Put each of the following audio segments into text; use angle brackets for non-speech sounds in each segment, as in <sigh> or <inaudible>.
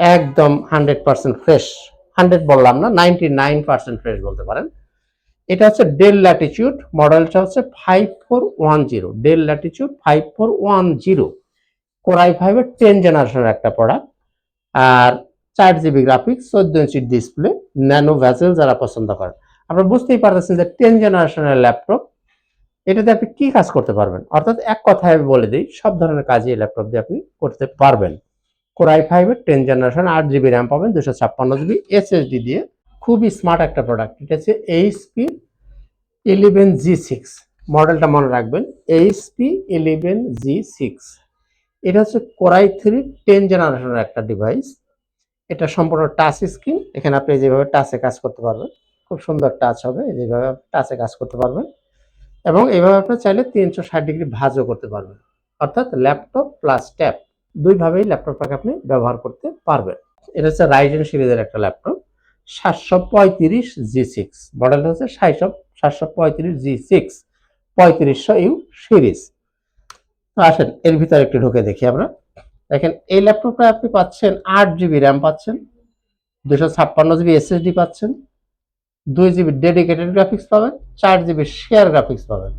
একদম hundred percent fresh. Hundred বললাম না, নাইনটি নাইন পার্সেন্ট ফ্রেশ বলতে পারেন। এটা হচ্ছে ডেল ল্যাটিচিউড, মডেলটা হচ্ছে five four one zero, Dell latitude five four one zero. Core i ফাইভের টেন জেনারেশনের একটা প্রোডাক্ট আর চার জিবি গ্রাফিক্স চোদ্দ ইঞ্চির ডিসপ্লে ন্যানো ভ্যাসেল যারা পছন্দ করেন। আপনারা বুঝতেই পারতেছেন যে টেন জেনারেশনের ল্যাপটপ এটাতে আপনি কি কাজ করতে পারবেন? অর্থাৎ এক কথায় বলে দিই, সব ধরনের কাজই ল্যাপটপ দিয়ে আপনি করতে পারবেন। কোরাই ফাইভের টেন জেনারেশন আট জিবি র্যাম পাবেন দুশো ছাপ্পান্ন জিবি এসএসডি দিয়ে। খুবই স্মার্ট একটা প্রোডাক্ট এটা হচ্ছে এইচপি ইলেভেন জি সিক্স মডেলটা মনে রাখবেন এইচপি ইলেভেন জি সিক্স এটা হচ্ছে কোরাই থ্রি টেন জেনারেশনের একটা ডিভাইস এটা সম্পূর্ণ টাচ স্ক্রিন এখানে আপনি যেভাবে টাচে কাজ করতে পারবেন, খুব সুন্দর টাচ হবে যেভাবে টাচে কাজ করতে পারবেন। এবং এইভাবে আপনি চাইলে তিনশো ষাট ডিগ্রি ভাজও করতে পারবেন। অর্থাৎ ল্যাপটপ প্লাস ট্যাব দুইভাবেই ল্যাপটপটাকে আপনি ব্যবহার করতে পারবেন। এটা হচ্ছে রাইজেন সিরিজের একটা ল্যাপটপ সাতশো পঁয়ত্রিশ জি সিক্স মডেলটা হচ্ছে সাতশো সাতশো পঁয়ত্রিশ জি সিক্স পঁয়ত্রিশশো ইউ সিরিজ। তো আসেন, এর ভিতরে একটু ঢুকে দেখি আমরা। দেখেন, এই ল্যাপটপটা আপনি পাচ্ছেন আট জিবি র্যাম পাচ্ছেন দুশো ছাপ্পান্ন জিবি এসএসডি পাচ্ছেন, দুই জিবি ডেডিকেটেড গ্রাফিক্স পাবেন, চার জিবি শেয়ার গ্রাফিক্স পাবেন।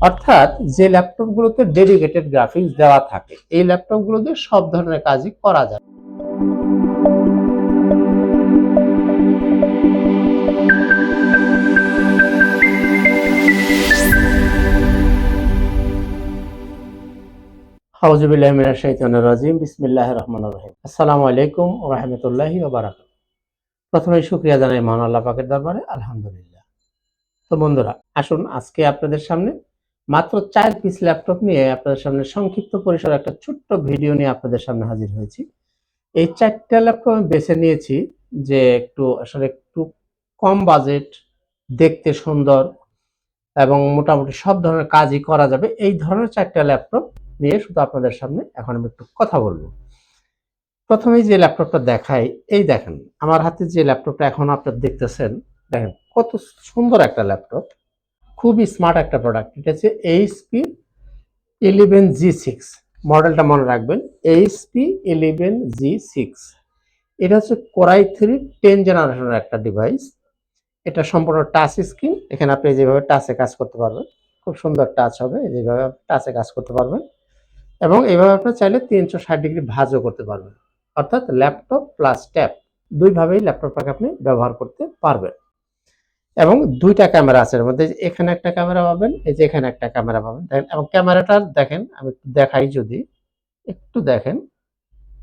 অর্থাৎ যে ল্যাপটপগুলোতে ডেডিকেটেড গ্রাফিক্স দেওয়া থাকে, এই ল্যাপটপগুলোতে সব ধরনের কাজই করা যায়। আলাইকুম প্রথমে শুকরিয়া জানাই মহান আল্লাহ আলহামদুলিল্লাহ। তো বন্ধুরা, আসুন আজকে আপনাদের সামনে মাত্র চার পিস ল্যাপটপ নিয়ে আপনাদের সামনে সংক্ষিপ্ত পরিসরে একটা ছোট্ট ভিডিও নিয়ে আপনাদের সামনে হাজির হয়েছি। এই চারটা ল্যাপটপ আমি বেছে নিয়েছি যে একটু আসলে একটু কম বাজেট দেখতে সুন্দর এবং মোটামুটি সব ধরনের কাজই করা যাবে। এই ধরনের চারটা ল্যাপটপ নিয়ে শুধু আপনাদের সামনে এখন আমি একটু কথা বলব। প্রথমেই যে ল্যাপটপটা দেখাই, এই দেখেন, আমার হাতে যে ল্যাপটপটা এখন আপনারা দেখতেছেন, দেখেন কত সুন্দর একটা ল্যাপটপ খুবই স্মার্ট একটা প্রোডাক্ট এটা হচ্ছে এইচপি ইলেভেন জি সিক্স মডেলটা মনে রাখবেন এইচপি ইলেভেন জি সিক্স এটা হচ্ছে কোরাই থ্রি টেন জেনারেশনের একটা ডিভাইস এটা সম্পূর্ণ টাচ স্ক্রিন এখানে আপনি যেভাবে টাচে কাজ করতে পারবেন, খুব সুন্দর টাচ হবে, যেভাবে টাচে কাজ করতে পারবেন। এবং এইভাবে আপনি চাইলে তিনশো ষাট ডিগ্রি ভাজও করতে পারবেন। অর্থাৎ ল্যাপটপ প্লাস ট্যাব দুইভাবেই ল্যাপটপটাকে আপনি ব্যবহার করতে পারবেন। এবং দুইটা ক্যামেরা আছে এর মধ্যে এখানে একটা ক্যামেরা পাবেন, এই যে এখানে একটা ক্যামেরা পাবেন। দেখেন, এবং ক্যামেরাটা দেখেন, আমি দেখাই যদি, একটু দেখেন,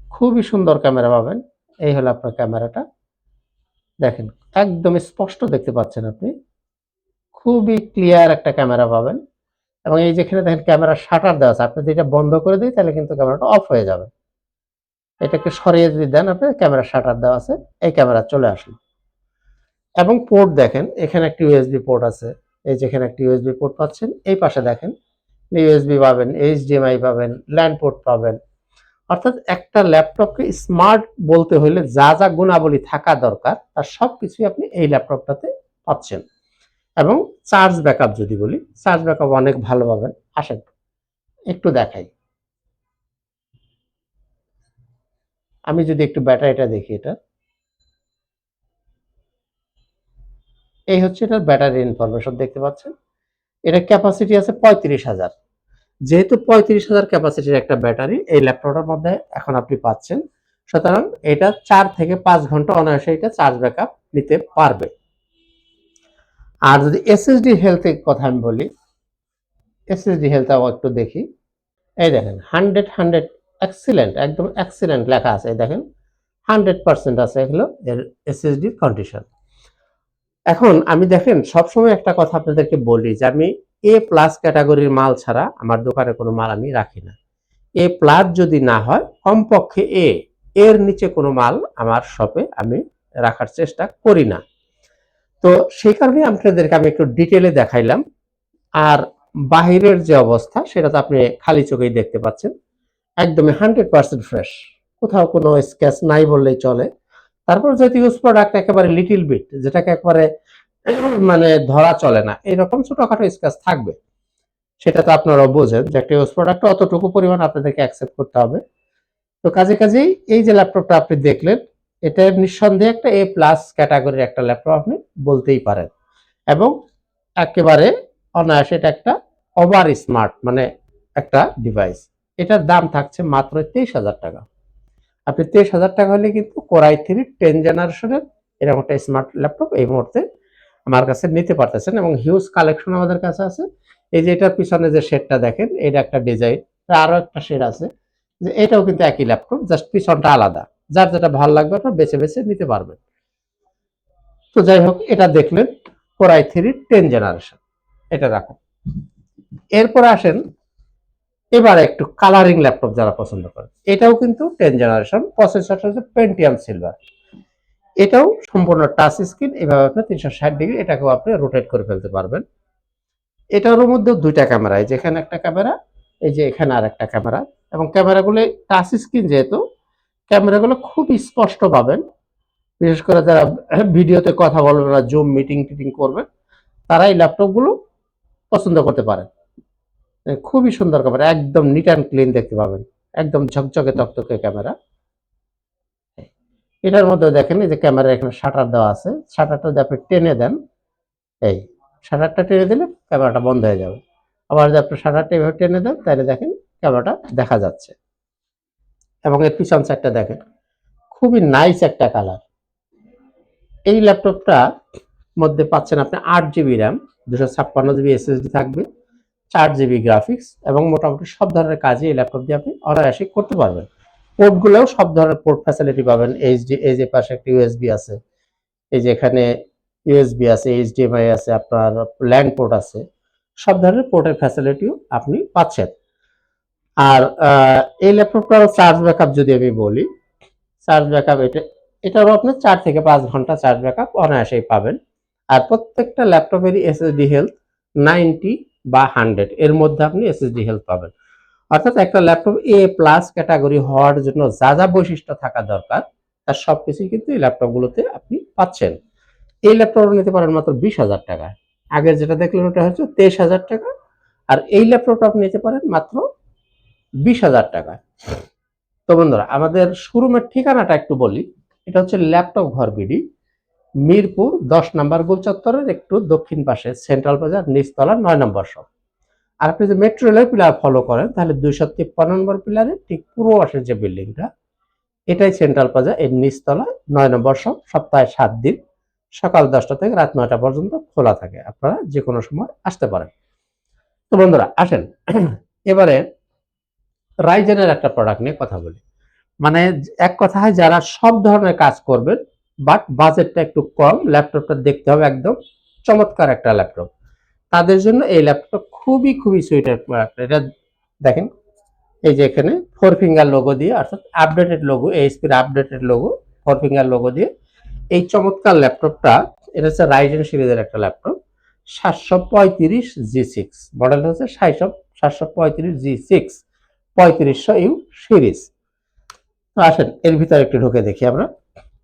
খুবই সুন্দর ক্যামেরা পাবেন। এই হলো আপনার ক্যামেরাটা। দেখেন, একদম স্পষ্ট দেখতে পাচ্ছেন আপনি। খুবই ক্লিয়ার একটা ক্যামেরা পাবেন। এবং এই যেখানে দেখেন ক্যামেরা শাটার দেওয়া আছে। আপনি যদি এটা বন্ধ করে দিই, তাহলে কিন্তু ক্যামেরাটা অফ হয়ে যাবে। এটাকে সরিয়ে যদি দেন আপনি ক্যামেরা শাটার দেওয়া আছে। এই ক্যামেরা চলে আসলো। এবং পোর্ট দেখেন, এখানে একটি ইউএসবি পোর্ট আছে। এই যেখানে একটি ইউএসবি পোর্ট পাচ্ছেন, এই পাশে দেখেন ইউএসবি পাবেন এইচডিএমআই পাবেন ল্যান্ড পোর্ট পাবেন। অর্থাৎ একটা ল্যাপটপকে স্মার্ট বলতে হলে যা যা গুণাবলী থাকা দরকার, তার সব কিছুই আপনি এই ল্যাপটপটাতে পাচ্ছেন। এবং চার্জ ব্যাকআপ যদি বলি চার্জ ব্যাকআপ অনেক ভালো পাবেন। আসেন, একটু দেখাই। আমি যদি একটু ব্যাটারিটা দেখি এটা। এই হচ্ছে এটার ব্যাটারি ইনফরমেশন দেখতে পাচ্ছেন? এটা ক্যাপাসিটি আছে পঁয়ত্রিশ হাজার। যেহেতু পঁয়ত্রিশ হাজার ক্যাপাসিটির একটা ব্যাটারি এই ল্যাপটপটার মধ্যে এখন আপনি পাচ্ছেন। সুতরাং এটা চার থেকে পাঁচ ঘণ্টা অনায়াসে এটা চার্জ ব্যাকআপ নিতে পারবে। আর যদি এসএসডি হেলথের কথা আমি বলি এসএসডি হেলথটাও একটু দেখি। এই দেখেন হান্ড্রেড হান্ড্রেড এক্সিলেন্ট একদম এক্সিলেন্ট লেখা আছে, এই দেখেন। হান্ড্রেড পার্সেন্ট আছে এগুলো এর এসএসডির কন্ডিশন এখন আমি দেখেন, সবসময় একটা কথা আপনাদেরকে বলি যে আমি এ প্লাস ক্যাটাগরির মাল ছাড়া আমার দোকানে কোনো মাল আমি রাখি না। এ প্লাস যদি না হয়, কমপক্ষে এ এর নিচে কোনো মাল আমার শপে আমি রাখার চেষ্টা করি না। তো সেই কারণে আপনাদেরকে আমি একটু ডিটেলে দেখাইলাম। আর বাহিরের যে অবস্থা, সেটা তো আপনি খালি চোখেই দেখতে পাচ্ছেন। একদমই হান্ড্রেড পার্সেন্ট ফ্রেশ কোথাও কোনো স্ক্যাচ নাই বললেই চলে। তারপর যেহেতু ইউজ প্রোডাক্ট একেবারে লিটিল বিট যেটাকে একবারে মানে ধরা চলে না। এরকম ছোটখাটো স্ক্যাচ থাকবে। সেটা তো আপনারা বোঝেন যে একটা ইউজ প্রোডাক্ট অতটুকু পরিমাণ আপনাদেরকে অ্যাকসেপ্ট করতে হবে। তো কাজে কাজেই এই যে ল্যাপটপটা আপনি দেখলেন, এটা নিঃসন্দেহে একটা এ প্লাস ক্যাটাগরির একটা ল্যাপটপ আপনি বলতেই পারেন। এবং একেবারে অনায়াসে এটা একটা ওভার স্মার্ট মানে একটা ডিভাইস এটার দাম থাকছে মাত্র তেইশ হাজার টাকা। আপনি তেইশ হাজার টাকা হলে কিন্তু কোরাই থ্রি টেন জেনারেশনের এরকম একটা স্মার্ট ল্যাপটপ এই মুহূর্তে আমার কাছে নিতে পারতেছেন এবং হিউজ কালেকশন আমাদের কাছে আছে। এই যে এটার পিছনে যে শেডটা দেখেন, এটা একটা ডিজাইন আরও একটা শেড আছে। যে এটাও কিন্তু একই ল্যাপটপ জাস্ট পিছনটা আলাদা। যার যেটা ভালো লাগবে আপনার বেছে বেছে নিতে পারবেন। তো যাই হোক, এটা দেখলেন কোরাই থ্রি টেন জেনারেশন এটা রাখুন। এরপর আসেন এবার একটু কালারিং ল্যাপটপ যারা পছন্দ করে। এটাও কিন্তু টেন জেনারেশন প্রসেসরটা হচ্ছে পেন্টিয়াম সিলভার এটাও সম্পূর্ণ টাচ স্ক্রিন এভাবে আপনি তিনশো ষাট ডিগ্রি এটাকেও আপনি রোটেট করে ফেলতে পারবেন। এটার মধ্যেও দুইটা ক্যামেরা এই যে এখানে একটা ক্যামেরা এই যে এখানে আর একটা ক্যামেরা এবং ক্যামেরাগুলো টাচ স্ক্রিন যেহেতু ক্যামেরাগুলো খুব স্পষ্ট পাবেন। বিশেষ করে যারা ভিডিওতে কথা বলবেন না জুম মিটিং টিটিং করবেন, তারা এই ল্যাপটপগুলো পছন্দ করতে পারেন। খুবই সুন্দর ক্যামেরা একদম নিট অ্যান্ড ক্লিন দেখতে পাবেন। একদম ঝকঝকে তকতকে ক্যামেরা এটার মধ্যে দেখেন, এই যে ক্যামেরা এখানে শাটার দেওয়া আছে। শাটারটা যদি আপনি টেনে দেন, এই শাটারটা টেনে দিলে ক্যামেরাটা বন্ধ হয়ে যাবে। আবার যদি আপনি শাটারটা এভাবে টেনে দেন, তাহলে দেখেন ক্যামেরাটা দেখা যাচ্ছে। এবং এর পিছন সাইডটা দেখেন, খুবই নাইস একটা কালার এই ল্যাপটপটা মধ্যে পাচ্ছেন আপনি আট জিবি র্যাম দুশো ছাপ্পান্ন জিবি এসএসডি থাকবে। চার জিবি গ্রাফিক্স এবং মোটামুটি সব ধরনের কাজই এই ল্যাপটপ দিয়ে আপনি অনায়াসে করতে পারবেন। পোর্টগুলোও সব ধরনের পোর্ট ফ্যাসিলিটি পাবেন। এইচডি এই যে পাশে একটা ইউএসবি আছে, এই যে এখানে ইউএসবি আছে এইচডিএমআই আছে, আপনার ল্যান্ড পোর্ট আছে, সব ধরনের পোর্টের ফ্যাসিলিটিও আপনি পাচ্ছেন। আর এই ল্যাপটপটার চার্জ ব্যাকআপ যদি আমি বলি চার্জ ব্যাকআপ এটা, এটারও আপনি চার থেকে পাঁচ ঘণ্টা চার্জ ব্যাকআপ অনায়াসেই পাবেন। আর প্রত্যেকটা ল্যাপটপেরই এসএসডি হেলথ নাইনটি বা হান্ড্রেড এর মধ্যে আপনি এসএসডি হেলথ পাবেন। অর্থাৎ একটা ল্যাপটপ এ প্লাস ক্যাটাগরি হওয়ার জন্য যা যা বৈশিষ্ট্য থাকা দরকার, তার সব কিছুই কিন্তু এই ল্যাপটপগুলোতে আপনি পাচ্ছেন। এই ল্যাপটপ নিতে পারেন মাত্র বিশ হাজার টাকা। আগের যেটা দেখলেন ওটা হচ্ছে তেইশ হাজার টাকা। আর এই ল্যাপটপটা আপনি নিতে পারেন মাত্র বিশ হাজার টাকা। তো বন্ধুরা, আমাদের শোরুমের ঠিকানাটা একটু বলি। এটা হচ্ছে ল্যাপটপ ঘর বিডি। মিরপুর দশ নম্বর গোল চত্বরের একটু দক্ষিণ পাশে, সেন্ট্রাল বাজার, নিচতলা নয় নম্বর শপ। আর আপনি যদি মেট্রো রেলের পিলার ফলো করেন, তাহলে দুইশো তিপ্পান্ন নম্বর পিলারে ঠিক পূর্ব পাশের যে বিল্ডিংটা এটাই সেন্ট্রাল প্লাজা এর নিচতলা নয় নম্বর শপ, সপ্তাহে সাত দিন, সকাল দশটা থেকে রাত নয়টা পর্যন্ত খোলা থাকে। আপনারা যে কোনো সময় আসতে পারেন। তো বন্ধুরা, আসেন। <clears throat> এবারে রাইজেনের একটা প্রোডাক্ট নিয়ে কথা বলি। মানে এক কথায় যারা সব ধরনের কাজ করবেন বাট বাজেটটা একটু কম, ল্যাপটপটা দেখতে হবে একদম চমৎকার একটা ল্যাপটপ। তাদের জন্য এই ল্যাপটপ খুবই খুবই সুইটের প্রোডাক্ট এটা দেখেন, এই যে এখানে ফোর ফিঙ্গার লোগো দিয়ে, অর্থাৎ updated logo এইচপির updated logo four finger logo দিয়ে, এই চমৎকার ল্যাপটপটা, এটা হচ্ছে রাইজেন সিরিজের একটা ল্যাপটপ, সাতশো পঁয়ত্রিশ জি সিক্স মডেল হচ্ছে সাতশো সাতশো পঁয়ত্রিশ জি সিক্স পঁয়ত্রিশশো ইউ সিরিজ। তো আসেন, এর ভিতরে একটু ঢুকে দেখি আমরা।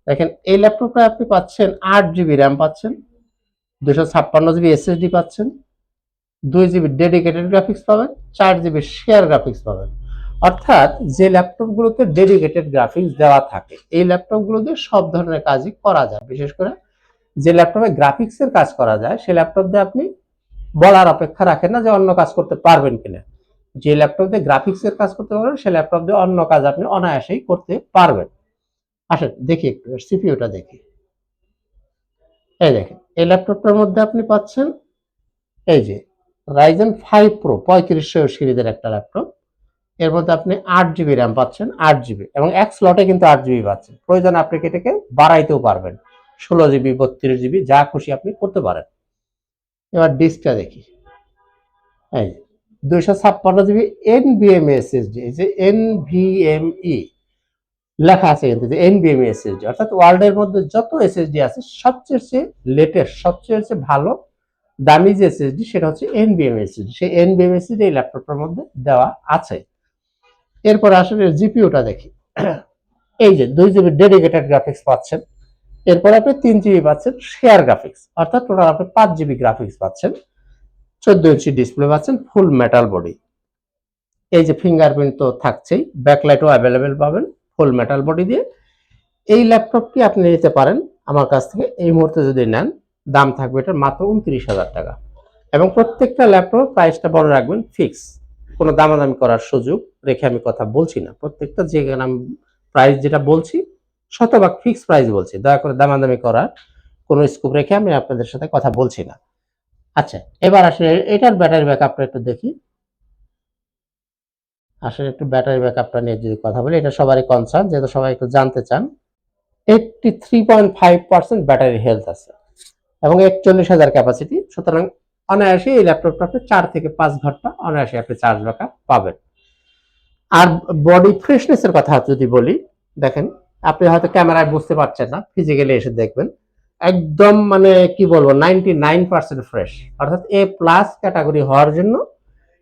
দেখেন, এই ল্যাপটপটা আপনি পাচ্ছেন আট জিবি র্যাম পাচ্ছেন, দুশো ছাপ্পান্ন জিবি এসএসডি পাচ্ছেন, দুই জিবি ডেডিকেটেড গ্রাফিক্স পাবেন, চার জিবি শেয়ার গ্রাফিক্স পাবেন। অর্থাৎ যে ল্যাপটপগুলোতে ডেডিকেটেড গ্রাফিক্স দেওয়া থাকে, এই ল্যাপটপগুলোতে সব ধরনের কাজই করা যায়। বিশেষ করে যে ল্যাপটপে গ্রাফিক্সের কাজ করা যায় সেই ল্যাপটপ দিয়ে আপনি বলার অপেক্ষা রাখেন না যে অন্য কাজ করতে পারবেন কিনা। যে ল্যাপটপ দিয়ে গ্রাফিক্সের কাজ করতে পারবেন সেই ল্যাপটপ দিয়ে অন্য কাজ আপনি অনায়াসেই করতে পারবেন। আসেন, দেখি একটু সিপিইউটা দেখি। এই দেখেন, এই ল্যাপটপটার মধ্যে আপনি পাচ্ছেন, এই যে রাইজেন ফাইভ প্রো পঁয়ত্রিশশো সিরিজের একটা ল্যাপটপ এর মধ্যে আপনি আট জিবি র্যাম পাচ্ছেন, আট জিবি এবং এক স্লটে কিন্তু আট জিবি পাচ্ছেন। প্রয়োজন আপনি এটাকে বাড়াইতেও পারবেন। ষোলো জিবি বত্রিশ জিবি যা খুশি আপনি করতে পারেন। এবার ডিস্কটা দেখি। এই দুইশো ছাপ্পান্ন জিবি এন বিএম এসএসডি এই যে এন ভিএমই লেখা আছে কিন্তু যে এন বিএম এসএসডি, অর্থাৎ ওয়ার্ল্ডের মধ্যে যত এসএসডি আছে, সবচেয়ে লেটেস্ট সবচেয়ে ভালো, দামি যে এসএসডি, সেটা হচ্ছে এনবিএম এসএসডি। সেই এনবিএম এসএসডি এই ল্যাপটপটার মধ্যে দেওয়া আছে। এরপর আসলে জিপিওটা দেখি। এই যে দুই জিবি ডেডিকেটেড গ্রাফিক্স পাচ্ছেন। এরপর আপনি তিন জিবি পাচ্ছেন শেয়ার গ্রাফিক্স অর্থাৎ টোটাল আপনি পাঁচ জিবি গ্রাফিক্স পাচ্ছেন। চোদ্দ ইঞ্চি ডিসপ্লে পাচ্ছেন ফুল মেটাল বডি এই যে ফিঙ্গারপ্রিন্ট তো থাকছেই ব্যাকলাইটও অ্যাভেলেবেল পাবেন। ফুল মেটাল বডি দিয়ে এই ল্যাপটপটি আপনি নিতে পারেন। আমার কাছ থেকে এই মুহূর্তে যদি নেন, দাম থাকবে এটার মাত্র উনত্রিশ হাজার টাকা। এবং প্রত্যেকটা ল্যাপটপ প্রাইসটা বলে রাখবেন ফিক্স কোনো দামাদামি করার সুযোগ রেখে আমি কথা বলছি না। প্রত্যেকটা যেখানে আমি প্রাইস যেটা বলছি, শতভাগ ফিক্স প্রাইস বলছি। দয়া করে দামাদামি করার কোনো স্কোপ রেখে আমি আপনাদের সাথে কথা বলছি না। আচ্ছা এবার আসলে এটার ব্যাটারি ব্যাকআপটা একটু দেখি। আসলে একটু ব্যাটারি ব্যাকআপটা নিয়ে যদি কথা বলি, এটা সবারই কনসার্ন যেহেতু সবাই একটু জানতে চান eighty three point five percent battery health আছে এবং একচল্লিশ হাজার ক্যাপাসিটি সুতরাং অনায়াসে এই ল্যাপটপটা আপনি চার থেকে পাঁচ ঘণ্টা অনায়াসে আপনি চার্জ ব্যাকআপ পাবেন। আর বডি ফ্রেশনেসের কথা যদি বলি, দেখেন, আপনি হয়তো ক্যামেরায় বুঝতে পারছেন না ফিজিক্যালি এসে দেখবেন, একদম মানে কি বলব নাইনটি নাইন পার্সেন্ট ফ্রেশ অর্থাৎ এ প্লাস ক্যাটাগরি হওয়ার জন্য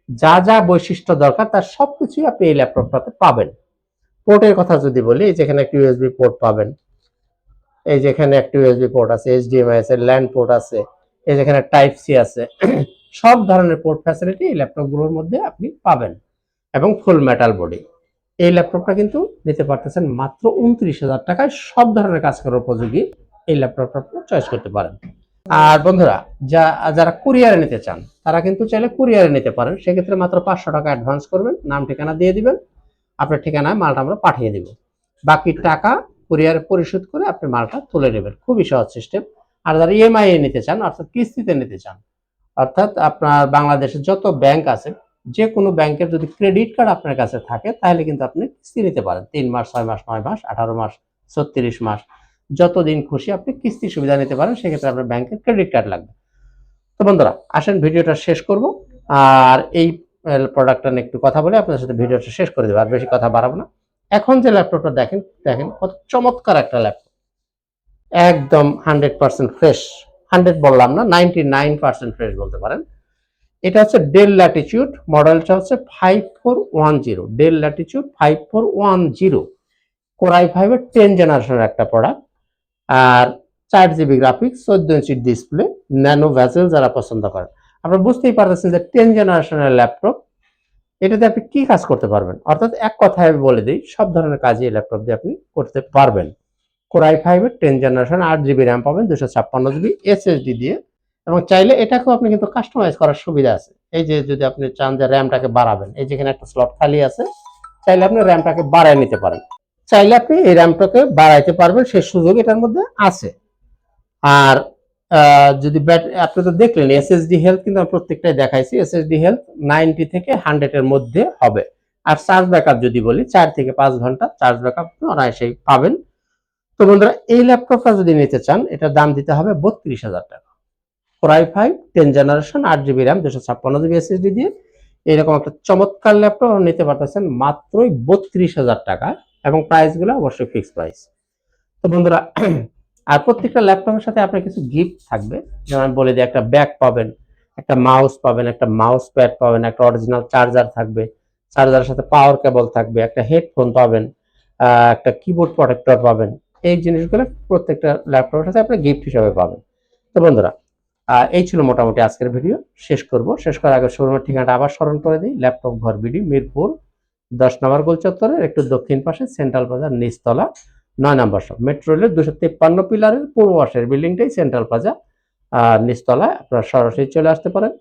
যা যা বৈশিষ্ট্য দরকার, তার সবকিছুই আপনি এই ল্যাপটপটাতে পাবেন। পোর্টের কথা যদি বলি যেখানে একটা ইউএসবি পোর্ট পাবেন। এই যেখানে একটা ইউএসবি পোর্ট আছে এইচডিএমআই আছে ল্যান্ড পোর্ট আছে, এই যেখানে টাইপ সি আছে। <clears throat> সব ধরনের পোর্ট ফ্যাসিলিটি এই ল্যাপটপগুলোর মধ্যে আপনি পাবেন। এবং ফুল মেটাল বডি এই ল্যাপটপটা কিন্তু নিতে পারতেছেন মাত্র উনত্রিশ হাজার টাকায়। সব ধরনের কাজ করার উপযোগী এই ল্যাপটপটা আপনি চয়েস করতে পারেন। আর বন্ধুরা, যা, যারা কুরিয়ারে নিতে চান, তারা কিন্তু চাইলে কুরিয়ারে নিতে পারেন। সেক্ষেত্রে মাত্র পাঁচশো টাকা অ্যাডভান্স করবেন, নাম ঠিকানা দিয়ে দিবেন, আপনার ঠিকানায় মালটা আমরা পাঠিয়ে দিব। বাকি টাকা কুরিয়ারে পরিশোধ করে আপনি মালটা তুলে নেবেন। খুবই সহজ সিস্টেম আর যারা ইএমআই এ নিতে চান, অর্থাৎ কিস্তিতে নিতে চান, অর্থাৎ আপনার বাংলাদেশের যত ব্যাংক আছে যে কোনো ব্যাংকের যদি ক্রেডিট কার্ড আপনার কাছে থাকে, তাহলে কিন্তু আপনি কিস্তি নিতে পারেন। তিন মাস, ছয় মাস, নয় মাস, আঠারো মাস, ছত্রিশ মাস যতদিন খুশি আপনি কিস্তি সুবিধা নিতে পারেন, সেক্ষেত্রে আপনার ব্যাংকের ক্রেডিট কার্ড লাগবে। তো বন্ধুরা, আসেন ভিডিওটা শেষ করব। আর এই প্রোডাক্টটা নিয়ে একটু কথা বলে, আপনাদের সাথে ভিডিওটা শেষ করে দেবো, আর বেশি কথা বাড়াবো না। এখন যে ল্যাপটপটা দেখেন দেখেন কত চমৎকার একটা ল্যাপটপ একদম হান্ড্রেড পার্সেন্ট ফ্রেশ হান্ড্রেড বললাম না নাইনটি নাইন পার্সেন্ট ফ্রেশ বলতে পারেন। এটা হচ্ছে ডেল ল্যাটিচিউড মডেলটা হচ্ছে five four one zero Dell Latitude five four one zero core i ফাইভের টেন জেনারেশনের একটা প্রোডাক্ট আর চার জিবি গ্রাফিক্স চোদ্দ ইঞ্চি ডিসপ্লে ন্যানো ভ্যাসেল যারা পছন্দ করেন। আপনারা বুঝতেই পারতেছেন যে টেন জেনারেশনের ল্যাপটপ এটাতে আপনি কি কাজ করতে পারবেন? অর্থাৎ এক কথায় আমি বলে দিই, সব ধরনের কাজই এই ল্যাপটপ দিয়ে আপনি করতে পারবেন। কোরাই ফাইভের টেন জেনারেশন আট জিবি র্যাম পাবেন দুশো ছাপ্পান্ন জিবি এসএসডি দিয়ে। এবং চাইলে এটাকেও আপনি কিন্তু কাস্টমাইজ করার সুবিধা আছে। এই যে যদি আপনি চান যে র্যামটাকে বাড়াবেন, এই যেখানে একটা স্লট খালি আছে, চাইলে আপনি র্যামটাকে বাড়ায় নিতে পারেন। চাইলে আপনি এই র্যামটাকে বাড়াইতে পারবেন, সেই সুযোগ এটার মধ্যে আছে। আর যদি ব্যাট, আপনি তো দেখলেন এসএসডি হেলথ কিন্তু আমি প্রত্যেকটাই দেখাইছি এসএসডি হেলথ নাইনটি থেকে হান্ড্রেড এর মধ্যে হবে। আর চার্জ ব্যাকআপ যদি বলি, চার থেকে পাঁচ ঘণ্টা চার্জ ব্যাকআপ আপনি অনায়াসেই পাবেন। তো বন্ধুরা, এই ল্যাপটপটা যদি নিতে চান, এটার দাম দিতে হবে বত্রিশ হাজার টাকা। Core i five ten generation আট জিবি র্যাম দুশো ছাপ্পান্ন জিবি এসএসডি দিয়ে। এরকম একটা চমৎকার ল্যাপটপ নিতে পারতেছেন মাত্রই বত্রিশ হাজার টাকা। এবং প্রাইসগুলো অবশ্যই ফিক্সড প্রাইস তো বন্ধুরা, <clears throat> আর প্রত্যেকটা ল্যাপটপের সাথে আপনার কিছু গিফট থাকবে। যেমন আমি বলে দিই, একটা ব্যাগ পাবেন, একটা মাউস পাবেন, একটা মাউস প্যাড পাবেন, একটা অরিজিনাল চার্জার থাকবে চার্জারের সাথে পাওয়ার কেবল থাকবে, একটা হেডফোন পাবেন একটা কিবোর্ড প্রোটেক্টর পাবেন। এই জিনিসগুলো প্রত্যেকটা ল্যাপটপের সাথে আপনি গিফট হিসাবে পাবেন। তো বন্ধুরা এই ছিল মোটামুটি আজকের ভিডিও শেষ করব। শেষ করার আগে শোরুমের ঠিকানাটা আবার স্মরণ করে দিই, ল্যাপটপ ঘর বিডি, মিরপুর দশ নম্বর গোল চত্বরের একটু দক্ষিণ পাশে সেন্ট্রাল প্লাজার নিচতলা, নয় নম্বর শপ মেট্রো রেলের দুশো তেপ্পান্ন পিলারের পূর্ব পাশের বিল্ডিংটাই সেন্ট্রাল প্লাজা আর নিচতলায় আপনারা সরাসরি চলে আসতে পারেন।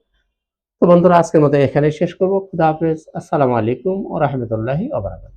তো বন্ধুরা, আজকের মতো এখানেই শেষ করব। খুদা হাফেজ। আসসালামু আলাইকুম ও রহমতুল্লাহি ওবরাকাত